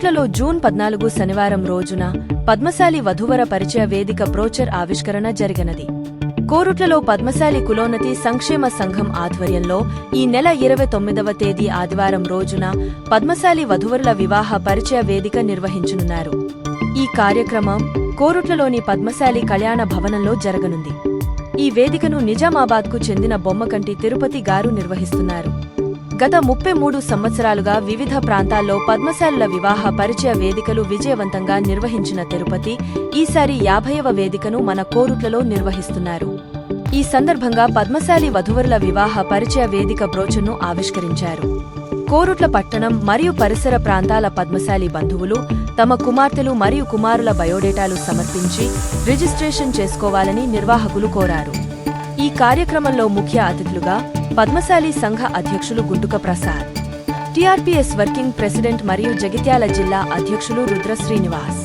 కోరుట్లలో June పద్నాలుగు శనివారం రోజున పద్మశాలి వధువర పరిచయ వేదిక బ్రోచర్ ఆవిష్కరణ జరిగినది. కోరుట్లలో పద్మశాలి కులోన్నతి సంక్షేమ సంఘం ఆధ్వర్యంలో ఈ నెల ఇరవై తొమ్మిదవ తేదీ ఆదివారం రోజున పద్మశాలి వధువరుల వివాహ పరిచయ వేదిక నిర్వహించనున్నారు. ఈ కార్యక్రమం కోరుట్లలోని పద్మశాలి కళ్యాణ భవనంలో జరగనుంది. ఈ వేదికను నిజామాబాద్కు చెందిన బొమ్మకంటి తిరుపతి గారు నిర్వహిస్తున్నారు. గత ముప్పై మూడు సంవత్సరాలుగా వివిధ ప్రాంతాల్లో పద్మశాలుల వివాహ పరిచయ వేదికలు విజయవంతంగా నిర్వహించిన తిరుపతి ఈసారి యాభైవ వేదికను మన కోరుట్లలో నిర్వహిస్తున్నారు. ఈ సందర్భంగా పద్మశాలి వధువరుల వివాహ పరిచయ వేదిక బ్రోచన్ను ఆవిష్కరించారు. కోరుట్ల పట్టణం మరియు పరిసర ప్రాంతాల పద్మశాలి బంధువులు తమ కుమార్తెలు మరియు కుమారుల బయోడేటాలు సమర్పించి రిజిస్ట్రేషన్ చేసుకోవాలని నిర్వాహకులు కోరారు. ఈ కార్యక్రమంలో ముఖ్య అతిథులుగా పద్మశాలి సంఘ అధ్యక్షులు Guntuka Prasad TRPS working president మరియు జగిత్యాల జిల్లా అధ్యక్షులు రుద్ర శ్రీనివాస్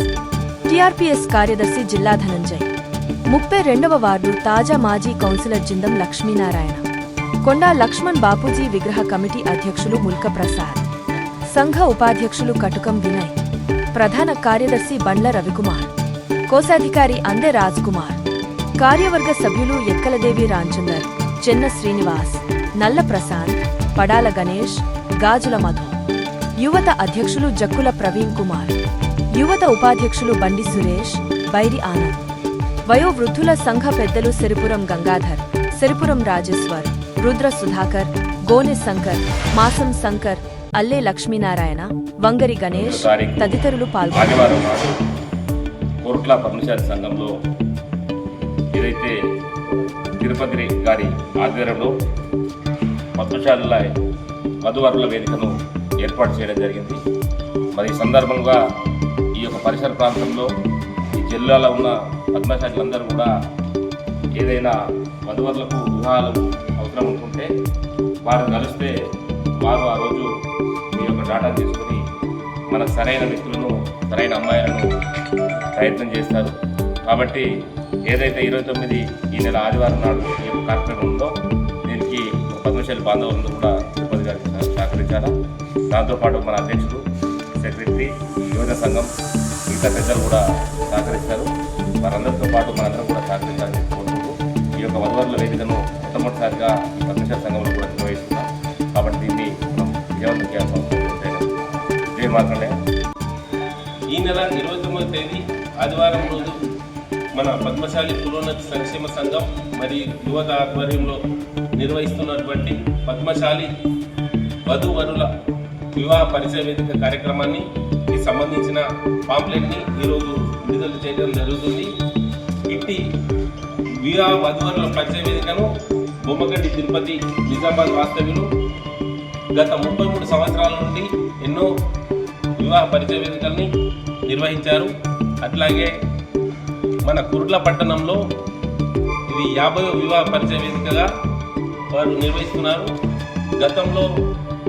టీఆర్పీఎస్ కార్యదర్శి జిల్లా ధనంజయ్ ముప్పై రెండవ వార్డు తాజా మాజీ కౌన్సిలర్ జిందం లక్ష్మీనారాయణ కొండా లక్ష్మణ్ బాపూజీ విగ్రహ కమిటీ అధ్యక్షులు ముల్క ప్రసాద్ సంఘ ఉపాధ్యక్షులు కటుకం వినయ్ ప్రధాన కార్యదర్శి బండ్ల రవికుమార్ కోశాధికారి అందే రాజ్కుమార్ కార్యవర్గ సభ్యులు ఎక్కలదేవి రాంచందర్ చెన్న శ్రీనివాస్ నల్ల ప్రసాద్ పడాల గణేష్ గాజుల మధు. యువత అధ్యక్షులు జక్కుల ప్రవీణ్ కుమార్. యువత ఉపాధ్యక్షులు బండి సురేష్ బైరి ఆనంద్. వయోవృద్ధుల సంఘ పెద్దలు సిరిపురం గంగాధర్ సిరిపురం రాజేశ్వర్ రుద్ర సుధాకర్ గోనె శంకర్ మాసం శంకర్ అల్లే లక్ష్మీనారాయణ వంగరి గణేష్ తదితరులు పాల్గొన్నారు. కోట్ల పద్మశాలి సంఘంలో ఏదైతే తిరుపతి గారి ఆధ్వర్యంలో పద్మశాలుల వధువరుల వేదికను ఏర్పాటు చేయడం జరిగింది. మరి ఈ సందర్భంగా ఈ యొక్క పరిసర ప్రాంతంలో ఈ జిల్లాలో ఉన్న పద్మశాలులందరూ కూడా ఏదైనా వధువరులకు వివాహాలు అవసరం అనుకుంటే వారు కలిస్తే వారు ఆ రోజు మీ యొక్క డాటా తీసుకొని మనకు సరైన వ్యక్తులను సరైన అమ్మాయిలను ప్రయత్నం చేస్తారు. కాబట్టి ఏదైతే ఇరవై తొమ్మిది ఈ నెల ఆదివారం నాడు ఈ యొక్క కార్యక్రమం బాంధవులందరూ కూడా తిరుపతి గారికి సహ- దాంతోపాటు మన అధ్యక్షుడు సెక్రటరీ యువజన సంఘం మిగతా పెద్దలు కూడా సహకరిస్తారు వారందరితో పాటు మనందరం కూడా సహకరించాలని కోరుకుంటూ ఈ యొక్క వధువరుల వేదికను మొట్టమొదటిసారిగా పద్మశాల సంఘంలో కూడా నిర్వహిస్తున్నాం. కాబట్టి దీన్ని మనం విజయవంతం చేయాల్సిన జయ మాత్రమే. ఈ నెల ఇరవై తొమ్మిది తేదీ ఆదివారం రోజు మన పద్మశాలి పురోన్నతి సంక్షేమ సంఘం మరియు యువత ఆధ్వర్యంలో నిర్వహిస్తున్నటువంటి పద్మశాలి వధువరుల వివాహ పరిచయ వేదిక కార్యక్రమాన్ని సంబంధించిన పాంప్లెట్ని ఈరోజు విడుదల చేయడం జరుగుతుంది. ఇట్టి వివాహ వధువరుల పరిచయ వేదికను బొమ్మగడ్డి తిరుపతి నిజామాబాద్ వాస్తవ్యులు గత ముప్పై మూడు సంవత్సరాల నుండి ఎన్నో వివాహ పరిచయ వేదికల్ని నిర్వహించారు. అట్లాగే మన కుర్ల పట్టణంలో ఇది యాభై వివాహ పరిచయ వేదికగా వారు నిర్వహిస్తున్నారు. గతంలో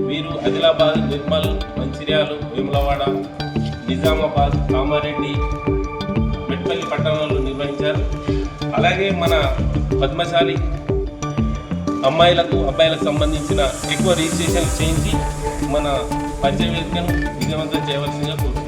వీరు ఆదిలాబాద్ నిర్మల్ మంచిర్యాలు వేములవాడ నిజామాబాద్ కామారెడ్డి మెట్పల్లి పట్టణంలో నిర్వహించారు. అలాగే మన పద్మశాలి అమ్మాయిలకు అబ్బాయిలకు సంబంధించిన ఎక్కువ రిజిస్ట్రేషన్ చేయించి మన పంచవేదికను విజయవంతం చేయవలసిందిగా కోరుతున్నాను